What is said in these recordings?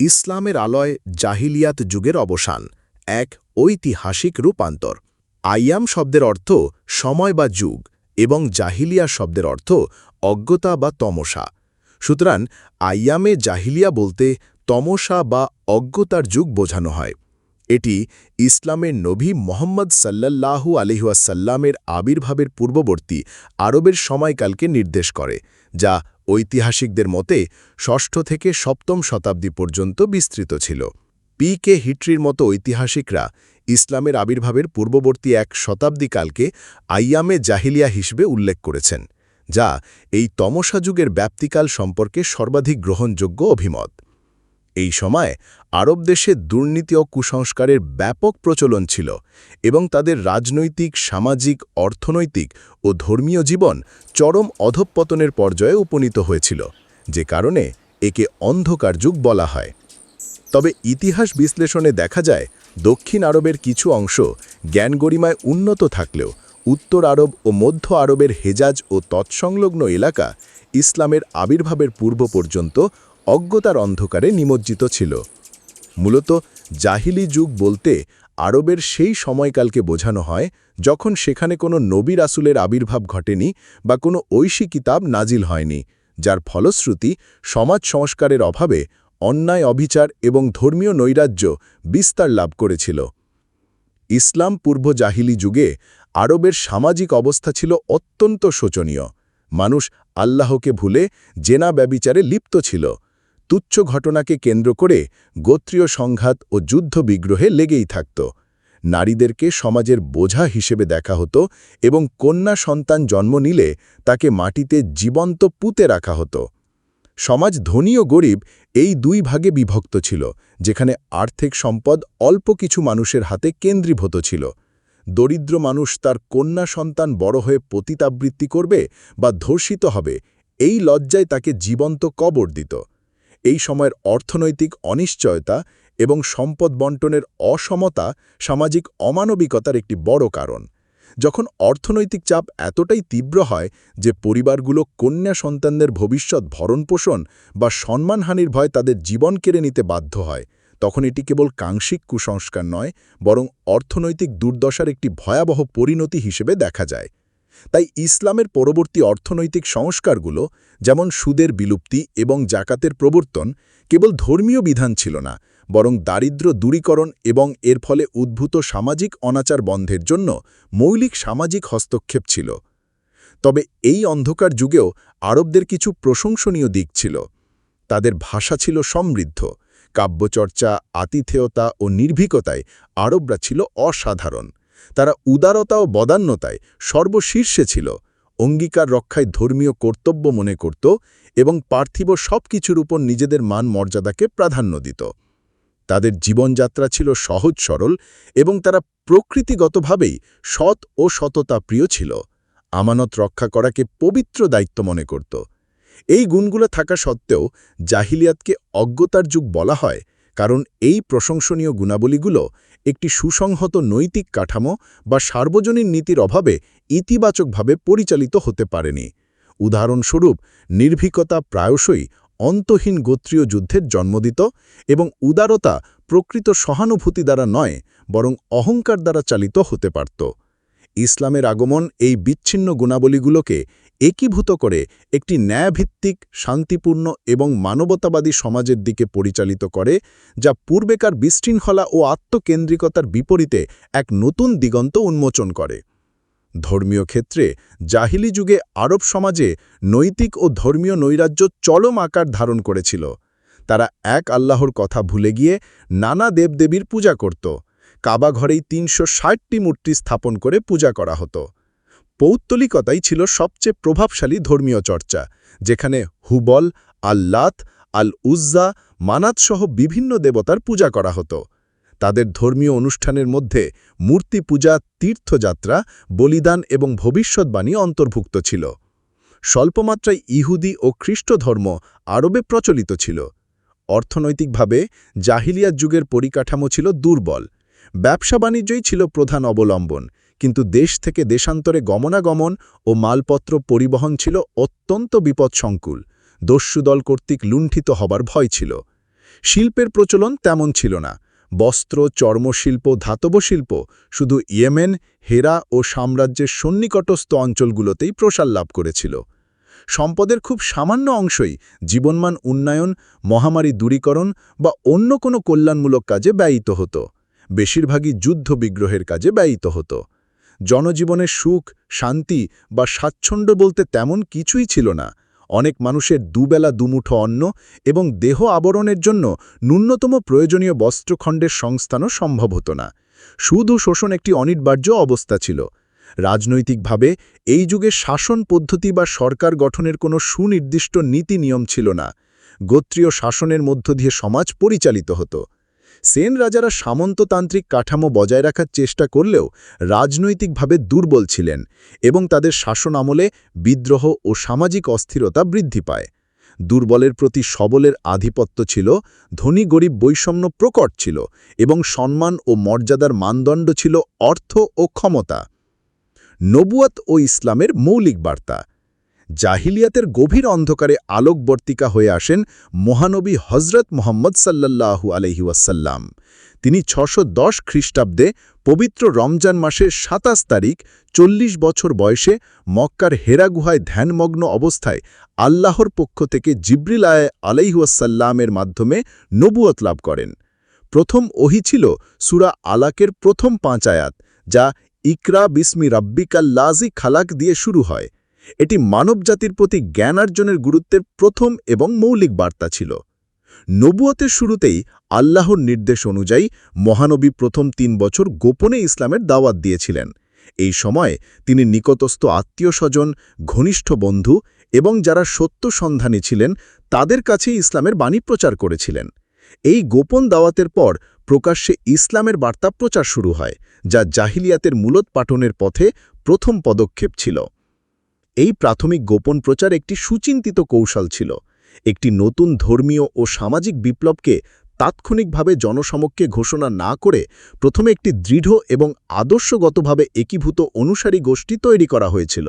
ইসলামের আলয় জাহিলিয়াত যুগের অবসান, এক ঐতিহাসিক রূপান্তর। আইয়াম শব্দের অর্থ সময় বা যুগ এবং জাহিলিয়া শব্দের অর্থ অজ্ঞতা বা তমসা। সুতরাং আইয়ামে জাহিলিয়া বলতে তমসা বা অজ্ঞতার যুগ বোঝানো হয়। এটি ইসলামের নবী মোহাম্মদ সাল্লাল্লাহু আলহিহাসাল্লামের আবির্ভাবের পূর্ববর্তী আরবের সময়কালকে নির্দেশ করে, যা ঐতিহাসিকদের মতে ষষ্ঠ থেকে সপ্তম শতাব্দী পর্যন্ত বিস্তৃত ছিল। পি কে হিট্রির মতো ঐতিহাসিকরা ইসলামের আবির্ভাবের পূর্ববর্তী এক শতাব্দীকালকে আইয়ামে জাহিলিয়া হিসেবে উল্লেখ করেছেন, যা এই তমসা যুগের ব্যাপ্তিকাল সম্পর্কে সর্বাধিক গ্রহণযোগ্য অভিমত। এই সময় আরব দেশে দুর্নীতি ও কুসংস্কারের ব্যাপক প্রচলন ছিল এবং তাদের রাজনৈতিক, সামাজিক, অর্থনৈতিক ও ধর্মীয় জীবন চরম অধঃপতনের পর্যায়ে উপনীত হয়েছিল, যে কারণে একে অন্ধকার যুগ বলা হয়। তবে ইতিহাস বিশ্লেষণে দেখা যায়, দক্ষিণ আরবের কিছু অংশ জ্ঞানগরিমায় উন্নত থাকলেও উত্তর আরব ও মধ্য আরবের হেজাজ ও তৎসংলগ্ন এলাকা ইসলামের আবির্ভাবের পূর্ব পর্যন্ত অজ্ঞতার অন্ধকারে নিমজ্জিত ছিল। মূলত জাহিলি যুগ বলতে আরবের সেই সময়কালকে বোঝানো হয় যখন সেখানে কোনো নবী রাসুলের আবির্ভাব ঘটেনি বা কোনো ঐশী কিতাব নাজিল হয়নি, যার ফলশ্রুতি সমাজ সংস্কারের অভাবে অন্যায় অবিচার এবং ধর্মীয় নৈরাজ্য বিস্তার লাভ করেছিল। ইসলাম পূর্ব জাহিলি যুগে আরবের সামাজিক অবস্থা ছিল অত্যন্ত শোচনীয়। মানুষ আল্লাহকে ভুলে জেনা ব্যবিচারে লিপ্ত ছিল। তুচ্ছ ঘটনাকে কেন্দ্র করে গোত্রীয় সংঘাত ও যুদ্ধ বিগ্রহে লেগেই থাকত। নারীদেরকে সমাজের বোঝা হিসেবে দেখা হতো এবং কন্যা সন্তান জন্ম নিলে তাকে মাটিতে জীবন্ত পুঁতে রাখা হতো। সমাজ ধনী ও গরিব এই দুই ভাগে বিভক্ত ছিল, যেখানে আর্থিক সম্পদ অল্প কিছু মানুষের হাতে কেন্দ্রীভূত ছিল। দরিদ্র মানুষ তার কন্যা সন্তান বড় হয়ে পতিতাবৃত্তি করবে বা ধর্ষিত হবে, এই লজ্জায় তাকে জীবন্ত কবর দিত। এই সময়ের অর্থনৈতিক অনিশ্চয়তা এবং সম্পদ বন্টনের অসমতা সামাজিক অমানবিকতার একটি বড় কারণ। যখন অর্থনৈতিক চাপ এতটাই তীব্র হয় যে পরিবারগুলো কন্যা সন্তানদের ভবিষ্যৎ ভরণপোষণ বা সম্মানহানির ভয় তাদের জীবন কেড়ে নিতে বাধ্য হয়, তখন এটি কেবল কাঙ্ক্ষিক কুসংস্কার নয়, বরং অর্থনৈতিক দুর্দশার একটি ভয়াবহ পরিণতি হিসেবে দেখা যায়। তাই ইসলামের পরবর্তী অর্থনৈতিক সংস্কারগুলো, যেমন সুদের বিলুপ্তি এবং জাকাতের প্রবর্তন, কেবল ধর্মীয় বিধান ছিল না, বরং দারিদ্র দূরীকরণ এবং এর ফলে উদ্ভূত সামাজিক অনাচার বন্ধের জন্য মৌলিক সামাজিক হস্তক্ষেপ ছিল। তবে এই অন্ধকার যুগেও আরবদের কিছু প্রশংসনীয় দিক ছিল। তাদের ভাষা ছিল সমৃদ্ধ, কাব্যচর্চা, আতিথেয়তা ও নির্ভীকতায় আরবরা ছিল অসাধারণ। তারা উদারতা ও বদান্যতায় সর্বশীর্ষে ছিল, অঙ্গীকার রক্ষায় ধর্মীয় কর্তব্য মনে করত এবং পার্থিব সব কিছুর উপর নিজেদের মান মর্যাদাকে প্রাধান্য দিত। তাদের জীবনযাত্রা ছিল সহজ সরল এবং তারা প্রকৃতিগতভাবেই সৎ ও সততা প্রিয় ছিল। আমানত রক্ষা করাকে পবিত্র দায়িত্ব মনে করত। এই গুণগুলো থাকা সত্ত্বেও জাহিলিয়াতকে অজ্ঞতার যুগ বলা হয় কারণ এই প্রশংসনীয় গুণাবলীগুলো একটি সুসংহত নৈতিক কাঠামো বা সার্বজনীন নীতির অভাবে ইতিবাচকভাবে পরিচালিত হতে পারেনি। উদাহরণস্বরূপ, নির্ভীকতা প্রায়শই অন্তহীন গোত্রীয় যুদ্ধের জন্ম দিত এবং উদারতা প্রকৃত সহানুভূতি দ্বারা নয়, বরং অহংকার দ্বারা চালিত হতে পারত। ইসলামের আগমন এই বিচ্ছিন্ন গুণাবলীগুলোকে একীভূত করে একটি ন্যায়ভিত্তিক, শান্তিপূর্ণ এবং মানবতাবাদী সমাজের দিকে পরিচালিত করে, যা পূর্বেকার বিশৃঙ্খলা ও আত্মকেন্দ্রিকতার বিপরীতে এক নতুন দিগন্ত উন্মোচন করে। ধর্মীয় ক্ষেত্রে জাহিলি যুগে আরব সমাজে নৈতিক ও ধর্মীয় নৈরাজ্য চলম আকার ধারণ করেছিল। তারা এক আল্লাহর কথা ভুলে গিয়ে নানা দেবদেবীর পূজা করত। কাবা ঘরেই তিনশো ষাটটি মূর্তি স্থাপন করে পূজা করা হতো। পৌত্তলিকতাই ছিল সবচেয়ে প্রভাবশালী ধর্মীয় চর্চা, যেখানে হুবল, আল্লাত আল উজ্জা মানাতসহ বিভিন্ন দেবতার পূজা করা হতো। তাদের ধর্মীয় অনুষ্ঠানের মধ্যে মূর্তি পূজা, তীর্থযাত্রা, বলিদান এবং ভবিষ্যৎবাণী অন্তর্ভুক্ত ছিল। স্বল্পমাত্রায় ইহুদি ও খ্রিস্ট ধর্ম আরবে প্রচলিত ছিল। অর্থনৈতিকভাবে জাহিলিয়াত যুগের পরিকাঠামো ছিল দুর্বল। ব্যবসা বাণিজ্যই ছিল প্রধান অবলম্বন। কিন্তু দেশ থেকে দেশান্তরে গমনাগমন ও মালপত্র পরিবহন ছিল অত্যন্ত বিপদসংকুল। দস্যুদল কর্তৃক লুণ্ঠিত হবার ভয় ছিল। শিল্পের প্রচলন তেমন ছিল না। বস্ত্র, চর্মশিল্প, ধাতব শিল্প, শুধু ইয়েমেন, হেরা ও সাম্রাজ্যের সন্নিকটস্থ অঞ্চলগুলোতেই প্রসার লাভ করেছিল। সম্পদের খুব সামান্য অংশই জীবনমান উন্নয়ন, মহামারী দূরীকরণ বা অন্য কোনো কল্যাণমূলক কাজে ব্যয়িত হতো। বেশিরভাগই যুদ্ধ বিগ্রহের কাজে ব্যয়িত হতো। জনজীবনের সুখ, শান্তি বা স্বাচ্ছন্দ্য বলতে তেমন কিছুই ছিল না। অনেক মানুষের দুবেলা দুমুঠো অন্ন এবং দেহ আবরণের জন্য ন্যূনতম প্রয়োজনীয় বস্ত্রখণ্ডের সংস্থানও সম্ভব হতো না। ও শোষণ একটি অনিবার্য অবস্থা ছিল। রাজনৈতিকভাবে এই যুগে শাসন পদ্ধতি বা সরকার গঠনের কোনো সুনির্দিষ্ট নীতি নিয়ম ছিল না। গোত্রীয় শাসনের মধ্য দিয়ে সমাজ পরিচালিত হতো। সেন রাজারা সামন্ততান্ত্রিক কাঠামো বজায় রাখার চেষ্টা করলেও রাজনৈতিকভাবে দুর্বল ছিলেন এবং তাদের শাসন আমলে বিদ্রোহ ও সামাজিক অস্থিরতা বৃদ্ধি পায়। দুর্বলের প্রতি সবলের আধিপত্য ছিল, ধনী গরিব বৈষম্য প্রকট ছিল এবং সম্মান ও মর্যাদার মানদণ্ড ছিল অর্থ ও ক্ষমতা। নবুয়াত ও ইসলামের মৌলিক বার্তা। জাহিলিয়াতের গভীর অন্ধকারে আলোকবর্তিকা হয়ে আসেন মহানবী হজরত মোহাম্মদ সাল্লাল্লাহু আলহি ওয়াসাল্লাম। তিনি ছশো দশ খ্রিস্টাব্দে পবিত্র রমজান মাসের সাতাশ তারিখ চল্লিশ বছর বয়সে মক্কার হেরা গুহায় ধ্যানমগ্ন অবস্থায় আল্লাহর পক্ষ থেকে জিব্রিল আয় আলাইহুয়াসাল্লামের মাধ্যমে নবুয়ত লাভ করেন। প্রথম ওহি ছিল সুরা আলাকের প্রথম পাঁচ আয়াত, যা ইকরা বিসমি রাব্বিকাল্লাজি খালাক দিয়ে শুরু হয়। এটি মানবজাতির প্রতি জ্ঞান অর্জনের গুরুত্বের প্রথম এবং মৌলিক বার্তা ছিল। নবুয়তের শুরুতেই আল্লাহর নির্দেশ অনুযায়ী মহানবী প্রথম তিন বছর গোপনে ইসলামের দাওয়াত দিয়েছিলেন। এই সময় তিনি নিকটস্থ আত্মীয় স্বজন ঘনিষ্ঠ বন্ধু এবং যারা সত্য সন্ধানী ছিলেন, তাদের কাছে ইসলামের বাণী প্রচার করেছিলেন। এই গোপন দাওয়াতের পর প্রকাশ্যে ইসলামের বার্তা প্রচার শুরু হয়, যা জাহিলিয়াতের মূলত পাঠনের পথে প্রথম পদক্ষেপ ছিল। এই প্রাথমিক গোপন প্রচার একটি সুচিন্তিত কৌশল ছিল। একটি নতুন ধর্মীয় ও সামাজিক বিপ্লবকে তাৎক্ষণিকভাবে জনসমক্ষে ঘোষণা না করে প্রথমে একটি দৃঢ় এবং আদর্শগতভাবে একীভূত অনুসারী গোষ্ঠী তৈরি করা হয়েছিল।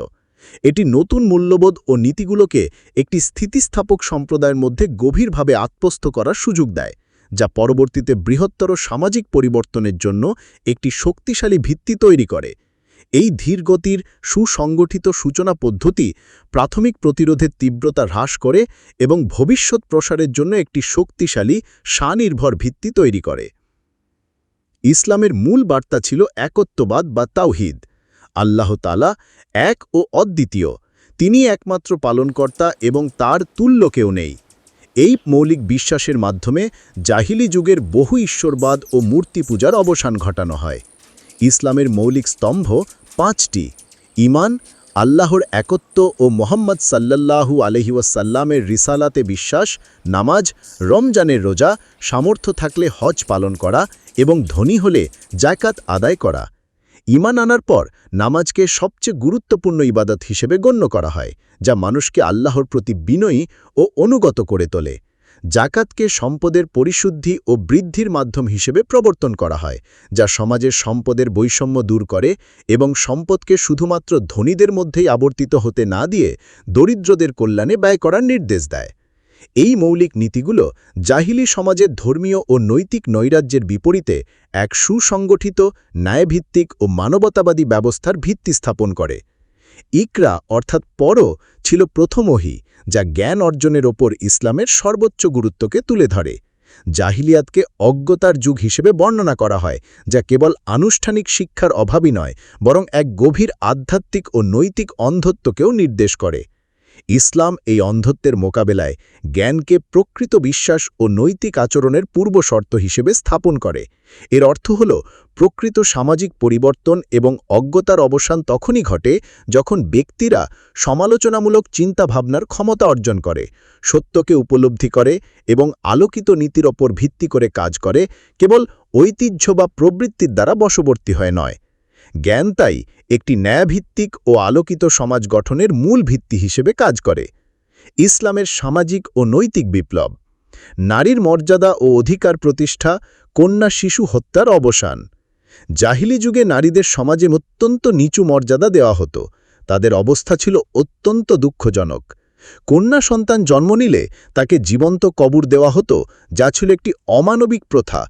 এটি নতুন মূল্যবোধ ও নীতিগুলোকে একটি স্থিতিস্থাপক সম্প্রদায়ের মধ্যে গভীরভাবে আত্মস্থ করার সুযোগ দেয়, যা পরবর্তীতে বৃহত্তর সামাজিক পরিবর্তনের জন্য একটি শক্তিশালী ভিত্তি তৈরি করে। এই ধীরগতির সুসংগঠিত সূচনা পদ্ধতি প্রাথমিক প্রতিরোধের তীব্রতা হ্রাস করে এবং ভবিষ্যৎ প্রসারের জন্য একটি শক্তিশালী, স্বনির্ভর ভিত্তি তৈরি করে। ইসলামের মূল বার্তা ছিল একত্ববাদ বা তাওহিদ। আল্লাহ তালা এক ও অদ্বিতীয়। তিনি একমাত্র পালনকর্তা এবং তার তুল্য কেউ নেই। এই মৌলিক বিশ্বাসের মাধ্যমে জাহিলি যুগের বহু ঈশ্বরবাদ ও মূর্তি পূজার অবসান ঘটানো হয়। ইসলামের মৌলিক স্তম্ভ পাঁচটি ইমান আল্লাহর একত্ব ও মোহাম্মদ সাল্লাল্লাহু আলহিউসাল্লামের রিসালাতে বিশ্বাস, নামাজ, রমজানের রোজা, সামর্থ্য থাকলে হজ পালন করা এবং ধনী হলে জায়কাত আদায় করা। ইমান আনার পর নামাজকে সবচেয়ে গুরুত্বপূর্ণ ইবাদত হিসেবে গণ্য করা হয়, যা মানুষকে আল্লাহর প্রতি বিনয়ী ও অনুগত করে তোলে। জাকাতকে সম্পদের পরিশুদ্ধি ও বৃদ্ধির মাধ্যম হিসেবে প্রবর্তন করা হয়, যা সমাজের সম্পদের বৈষম্য দূর করে এবং সম্পদকে শুধুমাত্র ধনীদের মধ্যেই আবর্তিত হতে না দিয়ে দরিদ্রদের কল্যাণে ব্যয় করার নির্দেশ দেয়। এই মৌলিক নীতিগুলো জাহিলি সমাজের ধর্মীয় ও নৈতিক নৈরাজ্যের বিপরীতে এক সুসংগঠিত, ন্যায়ভিত্তিক ও মানবতাবাদী ব্যবস্থার ভিত্তি স্থাপন করে। ইকরা অর্থাৎ পরও ছিল প্রথমহি, যা জ্ঞান অর্জনের ওপর ইসলামের সর্বোচ্চ গুরুত্বকে তুলে ধরে। জাহিলিয়াতকে অজ্ঞতার যুগ হিসেবে বর্ণনা করা হয়, যা কেবল আনুষ্ঠানিক শিক্ষার অভাবই নয়, বরং এক গভীর আধ্যাত্মিক ও নৈতিক অন্ধত্বকেও নির্দেশ করে। ইসলাম এই অন্ধত্বের মোকাবেলায় জ্ঞানকে প্রকৃত বিশ্বাস ও নৈতিক আচরণের পূর্ব শর্ত হিসেবে স্থাপন করে। এর অর্থ হল, প্রকৃত সামাজিক পরিবর্তন এবং অজ্ঞতার অবসান তখনই ঘটে যখন ব্যক্তিরা সমালোচনামূলক চিন্তাভাবনার ক্ষমতা অর্জন করে, সত্যকে উপলব্ধি করে এবং আলোকিত নীতির ওপর ভিত্তি করে কাজ করে, কেবল ঐতিহ্য বা প্রবৃত্তির দ্বারা বশবর্তী হয় নয়। জ্ঞান তাই একটি ন্যায়ভিত্তিক ও আলোকিত সমাজ গঠনের মূল ভিত্তি হিসেবে কাজ করে। ইসলামের সামাজিক ও নৈতিক বিপ্লব, নারীর মর্যাদা ও অধিকার প্রতিষ্ঠা, কন্যা শিশু হত্যার অবসান। জাহিলি যুগে নারীদের সমাজে অত্যন্ত নিচু মর্যাদা দেওয়া হতো। তাদের অবস্থা ছিল অত্যন্ত দুঃখজনক। কন্যা সন্তান জন্ম নিলে তাকে জীবন্ত কবর দেওয়া হতো, যা ছিল একটি অমানবিক প্রথা।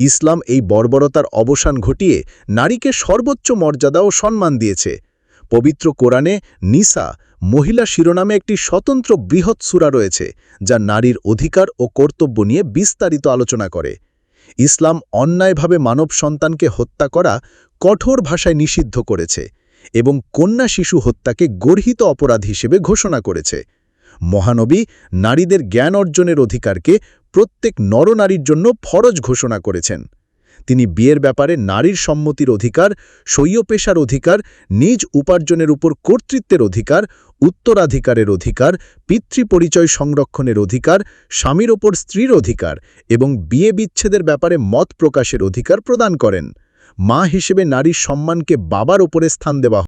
ইসলাম এই বর্বরতার অবসান ঘটিয়ে নারীকে সর্বোচ্চ মর্যাদা ও সম্মান দিয়েছে। পবিত্র কোরআনে নিসা, মহিলা শিরোনামে একটি স্বতন্ত্র বৃহৎ সূরা রয়েছে, যা নারীর অধিকার ও কর্তব্য নিয়ে বিস্তারিত আলোচনা করে। ইসলাম অন্যায়ভাবে মানব সন্তানকে হত্যা করা কঠোর ভাষায় নিষিদ্ধ করেছে এবং কন্যা শিশু হত্যাকে গর্হিত অপরাধ হিসেবে ঘোষণা করেছে। মহানবী নারীদের জ্ঞান অর্জনের অধিকারকে প্রত্যেক নরনারীর জন্য ফরজ ঘোষণা করেছেন। তিনি বিয়ের ব্যাপারে নারীর সম্মতির অধিকার শৈয়পেশার অধিকার, নিজ উপার্জনের উপর কর্তৃত্বের অধিকার, উত্তরাধিকারের অধিকার, পিতৃপরিচয় সংরক্ষণের অধিকার, স্বামীর ওপর স্ত্রীর অধিকার এবং বিয়ে বিচ্ছেদের ব্যাপারে মত প্রকাশের অধিকার প্রদান করেন। মা হিসেবে নারীর সম্মানকে বাবার ওপরে স্থান দেওয়া